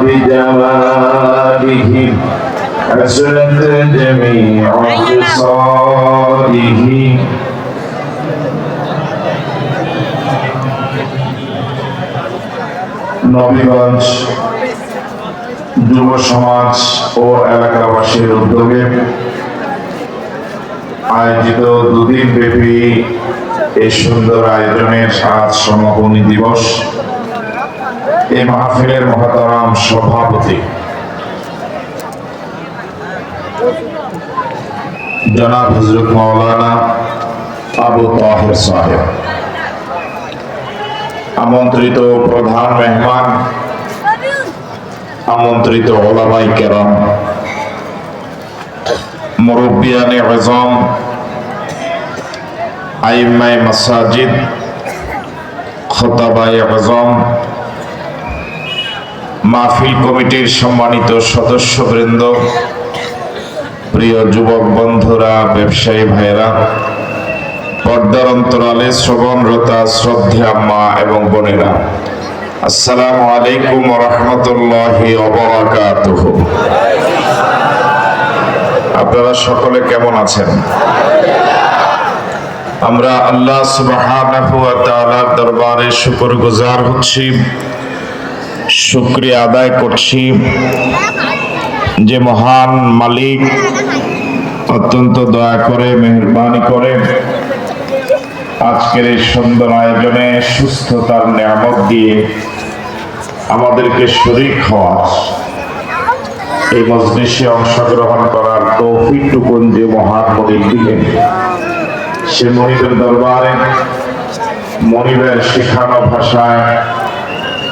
بجماله حسنت جميع خصاله নবীগঞ্জ যুব সমাজ ও এলাকাবাসীর উদ্যোগে আয়োজিত দুদিন ব্যাপী এই সুন্দর আয়োজনের আজ সমাপনী দিবস এই মাহফিলের মহাতারাম সভাপতি। জনাব হজরত মাওলানা আবু তাহের সাহেব। আমন্ত্রিত প্রধান মেহমান, আমন্ত্রিত ওলামাই কেরাম মুরব্বিয়ানে আজম আইমাই মাসাজিদ খতাবাই আজম মাহফিল কমিটির সম্মানিত সদস্যবৃন্দ, প্রিয় যুবক বন্ধুরা, ব্যবসায়ী ভাইরা পর্দার অন্তরালে শ্রবণরতা শ্রদ্ধা মা এবং বোনেরা, আসসালামু আলাইকুম রহমতুল্লাহি আপনারা সকলে কেমন আছেন? আমরা আল্লাহ সুবহানাহু ওয়া তাআলার গুজার হচ্ছি। শুকরিয়া আদায় করছি। যে মহান মালিক অত্যন্ত দয়া করে, মেহরবানি করে আজকের এই সুন্দর আয়োজনে সুস্থতার নিয়ামত দিয়ে আমাদেরকে শরীর হওয়ার এই মজলিসে অংশগ্রহণ করার তৌফিকটুকুন যে মহান মনির দিলেন। সে মনিবের দরবারে, মনিবের শেখানো ভাষায়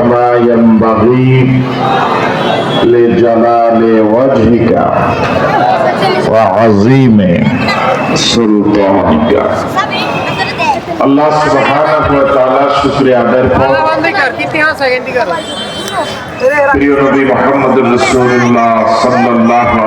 كما ينبغي لجلال وجهك وعظيم سلطانك الله سبحانه وتعالى شكر আদার পর প্রিয় নবী মোহাম্মদ রসুল্লাহ সাল্লাল্লাহু